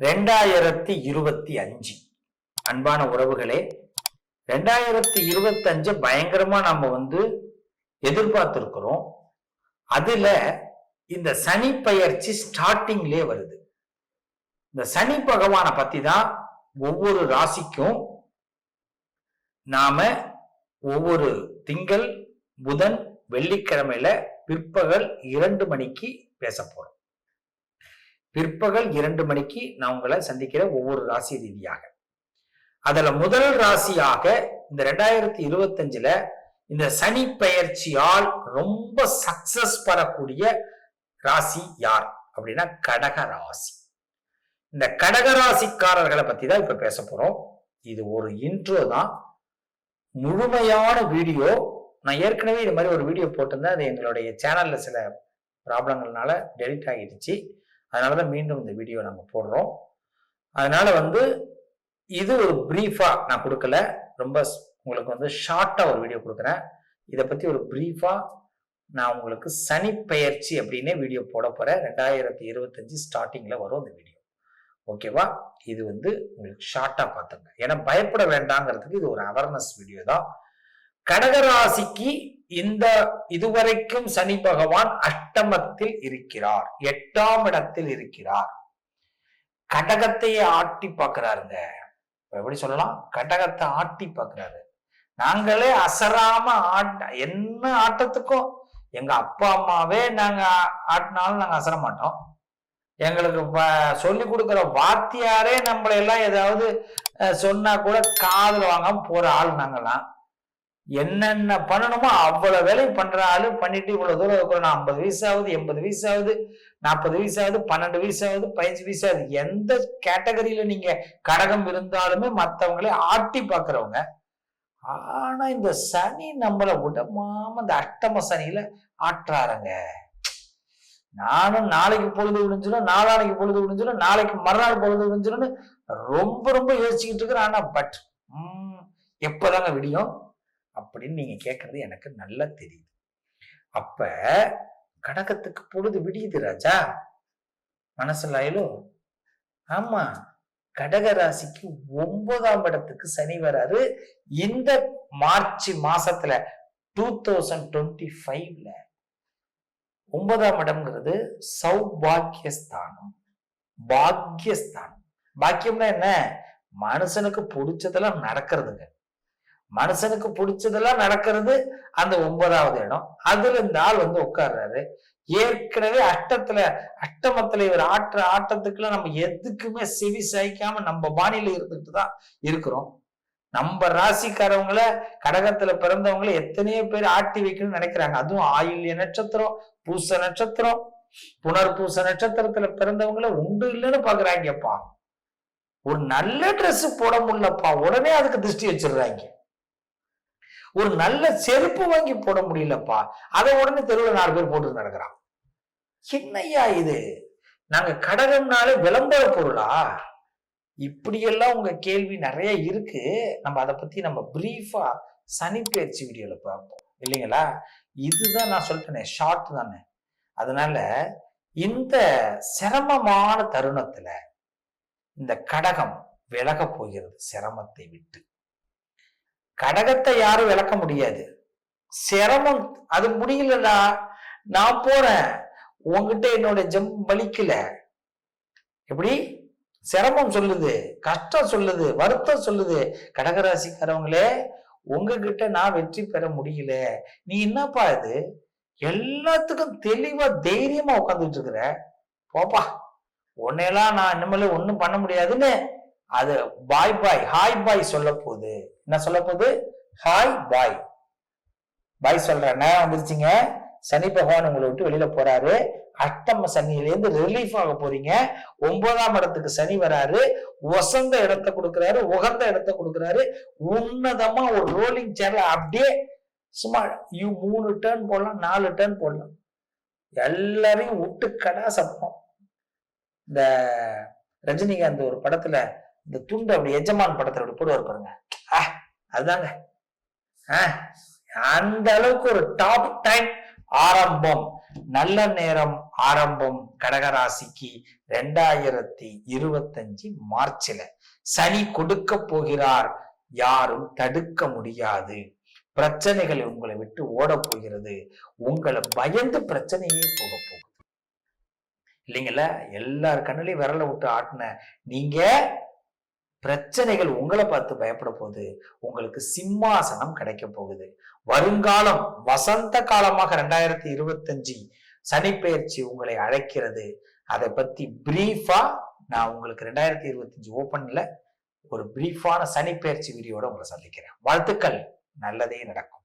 ரெண்டாயிரத்தி இருபத்தி அஞ்சு. அன்பான உறவுகளே ரெண்டாயிரத்தி இருபத்தி அஞ்சு பயங்கரமா நம்ம வந்து எதிர்பார்த்திருக்கிறோம். அதுல இந்த சனி பயிற்சி ஸ்டார்டிங்லே வருது. இந்த சனி பகவானை பத்தி தான் ஒவ்வொரு ராசிக்கும் நாம ஒவ்வொரு திங்கள் புதன் வெள்ளிக்கிழமையில பிற்பகல் இரண்டு மணிக்கு பேச போறோம் பிற்பகல் இரண்டு மணிக்கு நான் உங்களை சந்திக்கிறேன் ஒவ்வொரு ராசி ரீதியாக. அதுல முதல் ராசியாக இந்த ரெண்டாயிரத்தி இருபத்தஞ்சுல இந்த சனி பெயர்ச்சியால் ரொம்ப சக்சஸ் பெறக்கூடிய ராசி யார்? அப்படின்னா கடக ராசி. இந்த கடக ராசிக்காரர்களை பத்தி தான் இப்ப பேச போறோம். இது ஒரு இன்ட்ரோ தான். முழுமையான வீடியோ. நான் ஏற்கனவே இது மாதிரி ஒரு வீடியோ போட்டிருந்தேன். அது எங்களுடைய சேனல்ல சில ப்ராப்ளங்கள்னால டெலிட் ஆகிடுச்சு. அதனால தான் மீண்டும் இந்த வீடியோ நம்ம போடுறோம். அதனால வந்து இது ஒரு ப்ரீஃபா நான் கொடுக்கல. ரொம்ப ஸ்- உங்களுக்கு வந்து ஷார்ட்டாக ஒரு வீடியோ கொடுக்குறேன். இதை பற்றி ஒரு ப்ரீஃபா நான் உங்களுக்கு சனி பெயர்ச்சி அப்படின்னே வீடியோ போட போகிறேன் ரெண்டாயிரத்தி இருபத்தஞ்சு ஸ்டார்டிங்கில் வரும் அந்த வீடியோ ஓகேவா இது வந்து உங்களுக்கு ஷார்ட்டாக பார்த்துங்க ஏன்னா பயப்பட வேண்டாங்கிறதுக்கு இது ஒரு அவேர்னஸ் வீடியோ தான். கடகராசிக்கு இந்த இதுவரைக்கும் சனி பகவான் அஷ்டமத்தில் இருக்கிறார் எட்டாம் இடத்தில் இருக்கிறார். கடகத்தையே ஆட்டி பார்க்கிறாருங்க. எப்படி சொல்லலாம்? கடகத்தை ஆட்டி பார்க்கிறாரு. நாங்களே அசராம ஆட்ட என்ன ஆட்டத்துக்கும்? எங்க அப்பா அம்மாவே நாங்க ஆட்டினாலும் நாங்க அசர மாட்டோம். எங்களுக்கு சொல்லி கொடுக்குற வாத்தியாரே நம்மளை எல்லாம் ஏதாவது சொன்னா கூட காதல் வாங்காம போற ஆள் நாங்கெல்லாம் என்னென்ன பண்ணணுமோ அவ்வளவு வேலையும் பண்ணுற ஆளு பண்ணிட்டு இவ்வளவு தூரம் இருக்கிறோம். நான் ஐம்பது வயசாகுது எண்பது வயசாகுது நாற்பது வயசாகுது பன்னெண்டு வயசாகுது பதினஞ்சு ஆகுது. எந்த கேட்டகரியில நீங்க கடகம் இருந்தாலுமே மற்றவங்களே ஆட்டி பாக்குறவங்க ஆனா இந்த சனி நம்மளை விடமாம இந்த அஷ்டம சனியில ஆட்டுறாருங்க நானும் நாளைக்கு பொழுது விடிஞ்சிடும் நாளானைக்கு பொழுது விடிஞ்சிடும் நாளைக்கு மறுநாள் பொழுது விடிஞ்சிடும்னு ரொம்ப ரொம்ப யோசிச்சுக்கிட்டு இருக்கிறேன். ஆனா பட் எப்பதாங்க விடியும்? அப்படின்னு நீங்க கேட்கறது எனக்கு நல்லா தெரியுது. அப்ப கடகத்துக்கு பொழுது விடியுது ராஜா. மனசுல ஆயிலோ ஆமா கடக ராசிக்கு ஒன்பதாம் இடத்துக்கு சனி வராரு. இந்த மார்ச் மாசத்துல டூ தௌசண்ட் டுவெண்ட்டி ஃபைவ்ல ஒன்பதாம் இடம்ங்கிறது சௌபாக்கியஸ்தானம். பாக்கியஸ்தானம். பாக்கியம்னா என்ன? மனுஷனுக்கு பிடிச்சதெல்லாம் நடக்கிறதுங்க. மனுஷனுக்கு பிடிச்சதெல்லாம் நடக்கிறது அந்த ஒன்பதாவது இடம். அதுல இந்த ஆள் வந்து உட்கார்றாரு. ஏற்கனவே அட்டத்துல அட்டமத்துல இவர் ஆட்டுற ஆட்டத்துக்குள்ள நம்ம எதுக்குமே செவி சாய்க்காம நம்ம பாணியில இருந்துட்டு தான் இருக்கிறோம். நம்ம ராசிக்காரவங்கள கடகத்துல பிறந்தவங்கள எத்தனையோ பேர் ஆட்டி வைக்கணும்னு நினைக்கிறாங்க. அதுவும் ஆயுள்ய நட்சத்திரம் பூச நட்சத்திரம் புனர்பூச நட்சத்திரத்துல பிறந்தவங்கள உண்டு இல்லைன்னு பாக்குறாங்கப்பா. ஒரு நல்ல ட்ரெஸ் போட முடியலப்பா. உடனே அதுக்கு திருஷ்டி வச்சிடுறாங்க. ஒரு நல்ல செருப்பு வாங்கி போட முடியலப்பா. அதை உடனே தெருவில் நாலு பேர் போட்டு நடக்கிறான். என்னையா இது? நாங்க கடகம்னாலே விளம்பர பொருளா? இப்படியெல்லாம் உங்க கேள்வி நிறைய இருக்கு. நம்ம அதை பத்தி நம்ம பிரீஃபா சனி பயிற்சி வீடியோல பார்ப்போம். இல்லைங்களா? இதுதான் நான் சொல்லிட்டேனே ஷார்ட் தானே. அதனால இந்த சிரமமான தருணத்துல இந்த கடகம் விலக போகிறது சிரமத்தை விட்டு. கடகத்தை யாரும் விளக்க முடியாது. சிரமம் அது முடியலடா நான் போறேன். உன்கிட்ட என்னோட ஜம் வலிக்கல. எப்படி? சிரமம் சொல்லுது கஷ்டம் சொல்லுது வருத்தம் சொல்லுது. கடகராசிக்காரவங்களே உங்ககிட்ட நான் வெற்றி பெற முடியல. நீ என்னப்பா இது? எல்லாத்துக்கும் தெளிவா தைரியமா உட்காந்துட்டு இருக்கிற. போப்பா உன்னையெல்லாம் நான் இனிமேல் ஒன்றும் பண்ண முடியாதுன்னு அது பாய் பாய் ஹாய் பாய் சொல்ல போகுது என்ன சொல்ல போகுது ஹாய் பாய் பாய் சொல்ற நேரம் வந்துருச்சுங்க. சனி பகவான் உங்களை விட்டு வெளியில போறாரு. அஷ்டம சனியிலேருந்து ரிலீஃப் ஆக போறீங்க. ஒன்பதாம் இடத்துக்கு சனி வராரு. வசந்த இடத்த கொடுக்குறாரு. உகந்த இடத்த கொடுக்குறாரு. உன்னதமா ஒரு ரோலிங் சேர்ல அப்படியே சும்மா யூ மூணு டேர்ன் போடலாம் நாலு டேர்ன் போடலாம். எல்லாரையும் விட்டு கடா சப்பம் இந்த ரஜினிகாந்த் ஒரு படத்துல இந்த துண்டு அப்படி எஜமான் படத்துல அப்படி போடுவார் பாருங்க. ஆ, அதுதாங்க. அந்த அளவுக்கு ஒரு டாப் டைம் ஆரம்பம். நல்ல நேரம் ஆரம்பம் கடகராசிக்கு ரெண்டாயிரத்தி இருபத்தஞ்சு மார்ச்ல சனி கொடுக்க போகிறார். யாரும் தடுக்க முடியாது. பிரச்சனைகள் உங்களை விட்டு ஓட போகிறது. உங்களை பயந்து பிரச்சனையே போக போகுது. இல்லைங்களா? எல்லார் கண்ணிலையும் விரல விட்டு ஆட்டின நீங்க பிரச்சனைகள் உங்களை பார்த்து பயப்பட போகுது. உங்களுக்கு சிம்மாசனம் கிடைக்க போகுது. வருங்காலம் வசந்த காலமாக ரெண்டாயிரத்தி இருபத்தஞ்சு சனிப்பெயர்ச்சி உங்களை அழைக்கிறது. அதை பத்தி பிரீஃபா நான் உங்களுக்கு ரெண்டாயிரத்தி இருபத்தஞ்சு ஓப்பன்ல ஒரு பிரீஃபான சனிப்பெயர்ச்சி வீடியோட உங்களை சந்திக்கிறேன். வாழ்த்துக்கள். நல்லதே நடக்கும்.